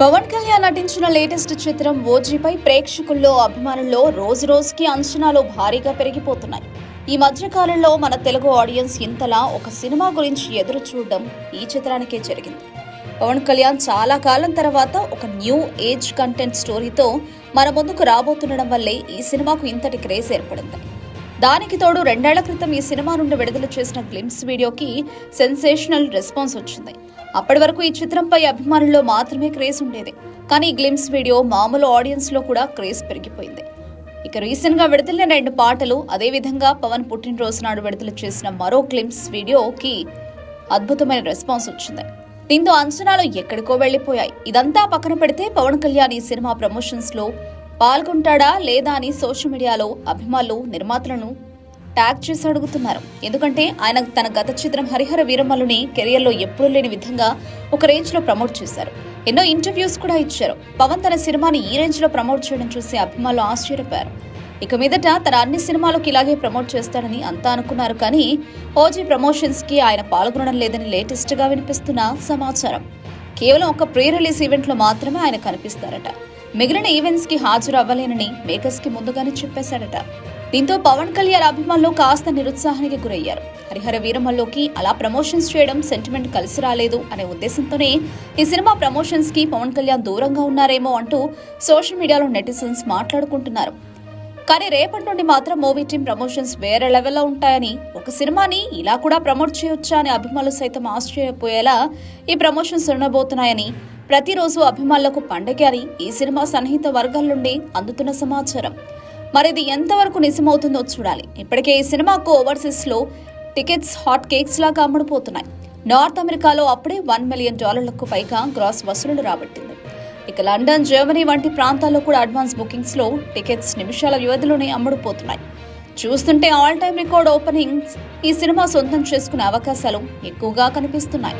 పవన్ కళ్యాణ్ నటించిన లేటెస్ట్ చిత్రం ఓజీపై ప్రేక్షకుల్లో అభిమానుల్లో రోజు రోజుకి అంచనాలు భారీగా పెరిగిపోతున్నాయి. ఈ మధ్య కాలంలో మన తెలుగు ఆడియన్స్ ఇంతలా ఒక సినిమా గురించి ఎదురు చూడడం ఈ చిత్రానికే జరిగింది. పవన్ కళ్యాణ్ చాలా కాలం తర్వాత ఒక న్యూ ఏజ్ కంటెంట్ స్టోరీతో మన ముందుకు రాబోతుండడం వల్లే ఈ సినిమాకు ఇంతటి క్రేజ్ ఏర్పడింది. దానికి తోడు రెండేళ్ళ క్రితం ఈ సినిమా నుండి విడుదల చేసిన గ్లిమ్స్ వీడియోకి సెన్సేషనల్ రెస్పాన్స్ వచ్చింది. అప్పటి వరకు ఈ చిత్రంపై అభిమానుల్లో మాత్రమే క్రేజ్ ఉండేది. కానీ ఈ గ్లిమ్స్ వీడియో మామూలు ఆడియన్స్లో కూడా క్రేజ్ పెరిగిపోయింది. ఇక రీసెంట్గా విడుదలైన రెండు పాటలు అదేవిధంగా పవన్ పుట్టినరోజు నాడు విడుదల చేసిన మరో క్లిమ్స్ వీడియోకి అద్భుతమైన రెస్పాన్స్ వచ్చింది. దీంతో అంచనాలు ఎక్కడికో వెళ్ళిపోయాయి ఇదంతా పక్కన పెడితే పవన్ కళ్యాణ్ ఈ సినిమా ప్రమోషన్స్లో పాల్గొంటాడా లేదా అని సోషల్ మీడియాలో అభిమానులు నిర్మాతలను ట్యాగ్ చేసి అడుగుతున్నారు. ఎందుకంటే ఆయన తన గత చిత్రం హరిహర వీరమల్లుని కెరియర్లో ఎప్పుడూ లేని విధంగా ఒక రేంజ్లో ప్రమోట్ చేశారు. ఎన్నో ఇంటర్వ్యూస్ కూడా ఇచ్చారు. పవన్ తన సినిమాని ఈ రేంజ్లో ప్రమోట్ చేయడం చూసి అభిమానులు ఆశ్చర్యపోయారు. ఇక మీదట తన అన్ని సినిమాలకు ఇలాగే ప్రమోట్ చేస్తాడని అంతా అనుకున్నారు కానీ ఓజీ ప్రమోషన్స్కి ఆయన పాల్గొనడం లేదని లేటెస్ట్గా వినిపిస్తున్న సమాచారం. కేవలం ఒక ప్రీ రిలీజ్ ఈవెంట్లో మాత్రమే ఆయన కనిపిస్తారట. మిగిలిన ఈవెంట్స్కి హాజరు అవ్వలేనని మేకర్స్కి ముందుగానే చెప్పేశాడట. దీంతో పవన్ కళ్యాణ్ అభిమానులు కాస్త నిరుత్సాహానికి గురయ్యారు. హరిహర వీరమల్లోకి అలా ప్రమోషన్స్ చేయడం సెంటిమెంట్ కలిసి రాలేదు అనే ఉద్దేశంతోనే ఈ సినిమా ప్రమోషన్స్కి పవన్ కళ్యాణ్ దూరంగా ఉన్నారేమో అంటూ సోషల్ మీడియాలో నెటిజన్స్ మాట్లాడుకుంటున్నారు. కానీ రేపటి నుండి మాత్రం మూవీ టీం ప్రమోషన్స్ వేరే లెవెల్లో ఉంటాయని ఒక సినిమాని ఇలా కూడా ప్రమోట్ చేయొచ్చా అని అభిమానులు సైతం ఆశ్చర్యపోయేలా ఈ ప్రమోషన్స్ ఉండబోతున్నాయని ప్రతిరోజు అభిమానులకు పండగ అని ఈ సినిమా సన్నిహిత వర్గాల నుండి అందుతున్న సమాచారం. మరి ఇది ఎంతవరకు నిజమవుతుందో చూడాలి. ఇప్పటికే ఈ సినిమాకు ఓవర్సీస్లో టికెట్స్ హాట్ కేక్స్ లాగా అమ్ముడుపోతున్నాయి. నార్త్ అమెరికాలో అప్పుడే వన్ మిలియన్ డాలర్లకు పైగా గ్రాస్ వసూళ్ళు రాబట్టింది. ఇక లండన్ జర్మనీ వంటి ప్రాంతాల్లో కూడా అడ్వాన్స్ బుకింగ్స్లో టికెట్స్ నిమిషాల వ్యవధిలోనే అమ్ముడుపోతున్నాయి. చూస్తుంటే ఆల్ టైమ్ రికార్డ్ ఓపెనింగ్స్ ఈ సినిమా సొంతం చేసుకునే అవకాశాలు ఎక్కువగా కనిపిస్తున్నాయి.